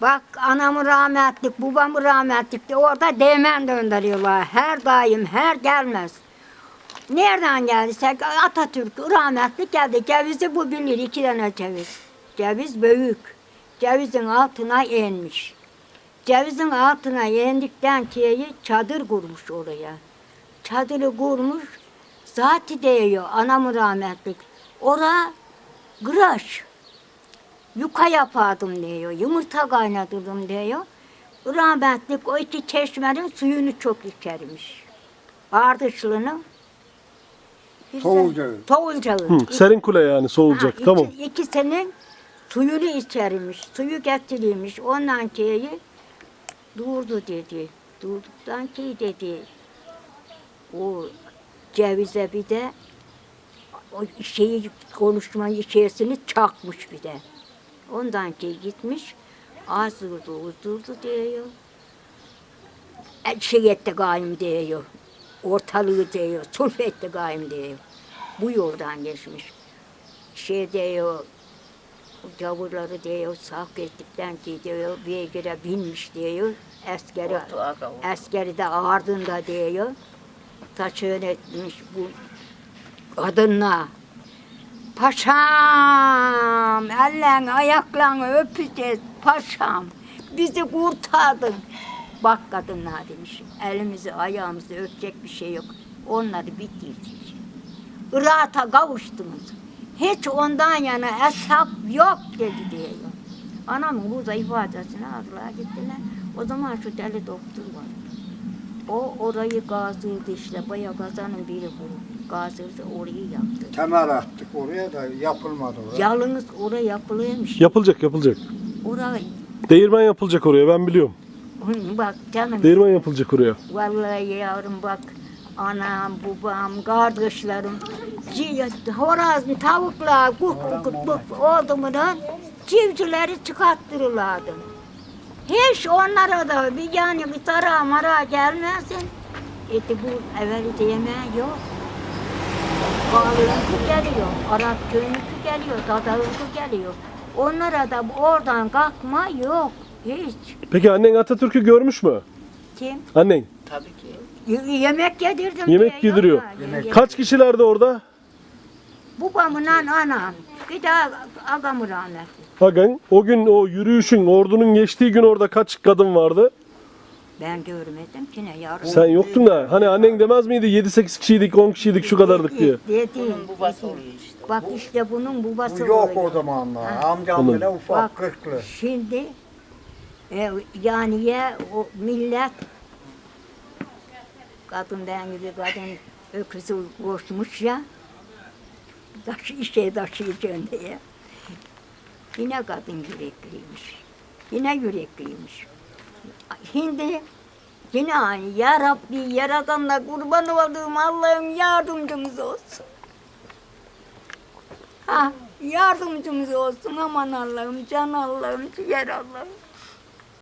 Bak anamı rahmetlik, babamı rahmetlik de orada değmen döndürüyorlar. Her daim, her gelmez. Nereden geldiyse Atatürk rahmetli geldi. Cevizi bu bilir iki tane ceviz. Ceviz büyük. Cevizin altına inmiş. Cevizin altına indikten keyi çadır kurmuş oraya. Çadırı kurmuş. Zati diyor anamı rahmetlik. Ora gıraş. Yuka yapardım diyor. Yumurta kaynatırdım diyor. Rahmetlik o iki çeşmenin suyunu çok içermiş. Ardışlının. Soğulcağı. Soğulcağı. Hı, serin kule yani soğulacak. Ha, tamam. iki- ikisinin suyunu içermiş, suyu getirilmiş. Ondan keyi durdu dedi. Durduktan ki dedi. O cevize bir de o şeyi konuşma şeysini çakmış bir de. Ondan ki gitmiş azdırdı uzdurdu diyor. E, Şey etti gayim diyor. Ortalığı diyor. Sulh etti gayim diyor. Bu yoldan geçmiş şey diyor, gavurları diyor, sak ettikten ki diyor, beygire binmiş diyor, askeri, askeri de ardında diyor, taşın etmiş bu kadınla. Paşam, ellerini ayaklarını öpeceğiz, paşam, bizi kurtardın. Bak kadınlar demiş, elimizi ayağımızı öpecek bir şey yok, onları bitirdik. Irak'a kavuştunuz. Hiç ondan yana hesap yok dedi diyor. Anamın burada ifadesini aldılar gittiler. O zaman şu deli doktor var. O orayı gazdırdı işte. Bayağı kazanın biri bu. Gazdırdı orayı yaptı. Temel attık oraya da yapılmadı oraya. Yalnız oraya yapılıyormuş. Yapılacak yapılacak. Oraya Değirmen yapılacak oraya ben biliyorum. Bak canım. Değirmen yapılacak oraya. Vallahi yavrum bak anam, babam, kardeşlerim, ci- horoz, tavuklar, kuk kuk kuk oldu mu da civcivleri çıkarttırırlardı. Hiç onlara da bir yani bir tara mara gelmesin. Eti bu evveli yemeği yok. Ağlıyorku geliyor, Arap köyünkü geliyor, Dadavınkü geliyor. Onlara da oradan kalkma yok. Hiç. Peki annen Atatürk'ü görmüş mü? Kim? Annen. Y- yemek yedirdim Yemek diyor. yediriyor. Yemek- Kaç kişilerdi orada? Babamla anam. Bir de ağamı rahmetli. Hagan o gün o yürüyüşün ordunun geçtiği gün orada kaç kadın vardı? Ben görmedim ki ne yavrum. Sen yoktun da hani annen demez miydi 7-8 kişiydik 10 kişiydik şu kadardık diye. Dedi. babası oluyor işte. Bak işte bunun babası Bu yok oluyor. o zamanlar. Ha. Amcam bile ufak Bak kırklı. şimdi e, yani ya o millet kadından gibi kadın öküzü koşmuş ya taşı işe taşıyacağım diye. Yine kadın yürekliymiş. Yine yürekliymiş. Şimdi yine aynı. Ya Rabbi yaradanla kurban olduğum Allah'ım yardımcımız olsun. Ha, yardımcımız olsun aman Allah'ım, can Allah'ım, ciğer Allah'ım.